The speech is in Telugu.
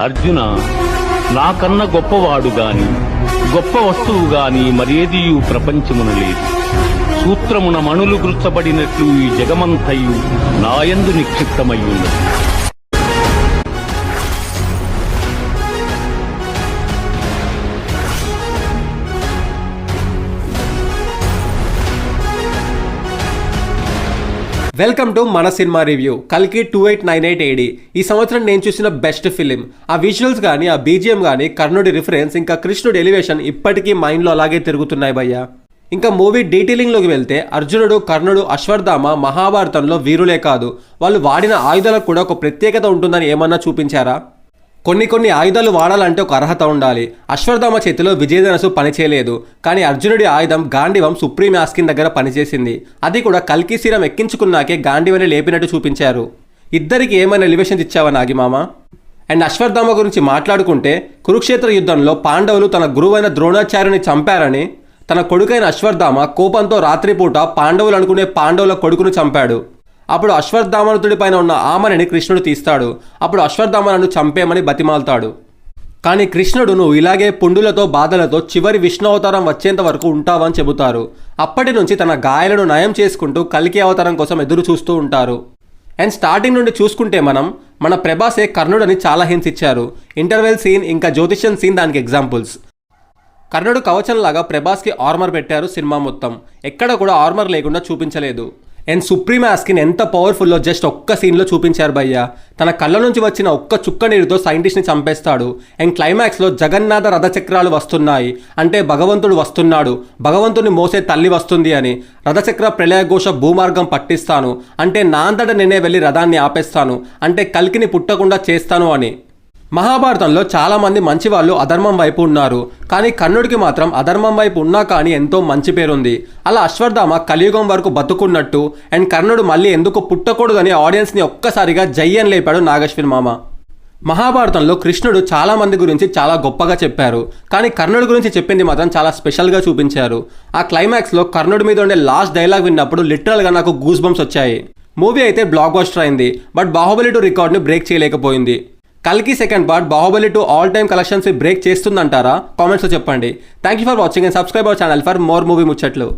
అర్జున నాకన్న గొప్పవాడు గాని గొప్ప వస్తువు గాని మరేదియు ప్రపంచమున లేదు. సూత్రమున మణులు గుర్చబడినట్లు ఈ జగమంతయు నాయందు నిక్షిప్తమయ్యున్నది వెల్కమ్ టు మన సినిమా రివ్యూ. కల్కి two eight nine eight AD ఈ సంవత్సరం నేను చూసిన బెస్ట్ ఫిలిం. ఆ విజువల్స్ కానీ ఆ బీజిఎం కానీ కర్ణుడి రిఫరెన్స్ ఇంకా కృష్ణుడి ఎలివేషన్ ఇప్పటికీ మైండ్లో అలాగే తిరుగుతున్నాయి భయ్య. ఇంకా మూవీ డీటెయిలింగ్లోకి వెళ్తే అర్జునుడు కర్ణుడు అశ్వర్ధామ మహాభారతంలో వీరులే కాదు. వాళ్ళు వాడిన ఆయుధాలకు కూడా ఒక ప్రత్యేకత ఉంటుందని ఏమన్నా చూపించారా? కొన్ని కొన్ని ఆయుధాలు వాడాలంటే ఒక అర్హత ఉండాలి. అశ్వత్థామ చేతిలో విజయధనసు పనిచేయలేదు. కానీ అర్జునుడి ఆయుధం గాంధీవం సుప్రీం యాస్కిన్ దగ్గర పనిచేసింది. అది కూడా కల్కి ఎక్కించుకున్నాకే గాంధీవని లేపినట్టు చూపించారు. ఇద్దరికి ఏమైనా ఎలివేషన్స్ ఇచ్చావా నాగిమామ? అండ్ అశ్వత్థామ గురించి మాట్లాడుకుంటే కురుక్షేత్ర యుద్ధంలో పాండవులు తన గురువైన ద్రోణాచార్యుని చంపారని తన కొడుకైన అశ్వత్థామ కోపంతో రాత్రిపూట పాండవులు అనుకునే పాండవుల కొడుకును చంపాడు. అప్పుడు అశ్వత్థామనుతుడి పైన ఉన్న ఆమని కృష్ణుడు తీస్తాడు. అప్పుడు అశ్వత్థామనను చంపేమని బతిమాలుతాడు. కానీ కృష్ణుడు నువ్వు ఇలాగే పుండులతో బాధలతో చివరి విష్ణు అవతారం వచ్చేంత వరకు ఉంటావని చెబుతారు. అప్పటి నుంచి తన గాయాలను నయం చేసుకుంటూ కలికి అవతారం కోసం ఎదురు చూస్తూ ఉంటారు. అండ్ స్టార్టింగ్ నుండి చూసుకుంటే మనం మన ప్రభాసే కర్ణుడని చాలా హింట్స్ ఇచ్చారు. ఇంటర్వెల్ సీన్ ఇంకా జ్యోతిష్యం సీన్ దానికి ఎగ్జాంపుల్స్ కర్ణుడు కవచంలాగా ప్రభాస్కి ఆర్మర్ పెట్టారు సినిమా మొత్తం. ఎక్కడ కూడా ఆర్మర్ లేకుండా చూపించలేదు. అండ్ సుప్రీం ఆస్కిన్ ఎంత పవర్ఫుల్లో జస్ట్ ఒక్క సీన్లో చూపించారు భయ్య. తన కళ్ళ నుంచి వచ్చిన ఒక్క చుక్క నీరుతో సైంటిస్ట్ని చంపేస్తాడు. అండ్ క్లైమాక్స్లో జగన్నాథ రథచక్రాలు వస్తున్నాయి. అంటే భగవంతుడు వస్తున్నాడు. భగవంతుని మోసే తల్లి వస్తుంది అని. రథచక్ర ప్రళయఘోష భూమార్గం పట్టిస్తాను. అంటే నాందడ నేనే వెళ్ళి రథాన్ని ఆపేస్తాను. అంటే కల్కిని పుట్టకుండా చేస్తాను అని. మహాభారతంలో చాలామంది మంచి వాళ్ళు అధర్మం వైపు ఉన్నారు. కానీ కర్ణుడికి మాత్రం అధర్మం వైపు ఉన్నా కానీ ఎంతో మంచి పేరుంది. అలా అశ్వర్ధామ కలియుగం వరకు బతుకున్నట్టు అండ్ కర్ణుడు మళ్ళీ ఎందుకు పుట్టకూడదని ఆడియన్స్ని ఒక్కసారిగా జయ్యన్ లేపాడు నాగశ్విన్ మామ. మహాభారతంలో కృష్ణుడు చాలా మంది గురించి చాలా గొప్పగా చెప్పారు. కానీ కర్ణుడి గురించి చెప్పింది మాత్రం చాలా స్పెషల్గా చూపించారు. ఆ క్లైమాక్స్లో కర్ణుడి మీద ఉండే లాస్ట్ డైలాగ్ విన్నప్పుడు లిటరల్గా నాకు గూస్ బంప్స్ వచ్చాయి. మూవీ అయితే బ్లాక్ బస్టర్ అయింది. బట్ బాహుబలి టూ రికార్డ్ని బ్రేక్ చేయలేకపోయింది. కల్కి second part Baahubali two all time collections break చేస్తుందంటారా? కామెంట్స్లో చెప్పండి. Thank you for watching and subscribe our channel for more movie ముచ్చట్లు.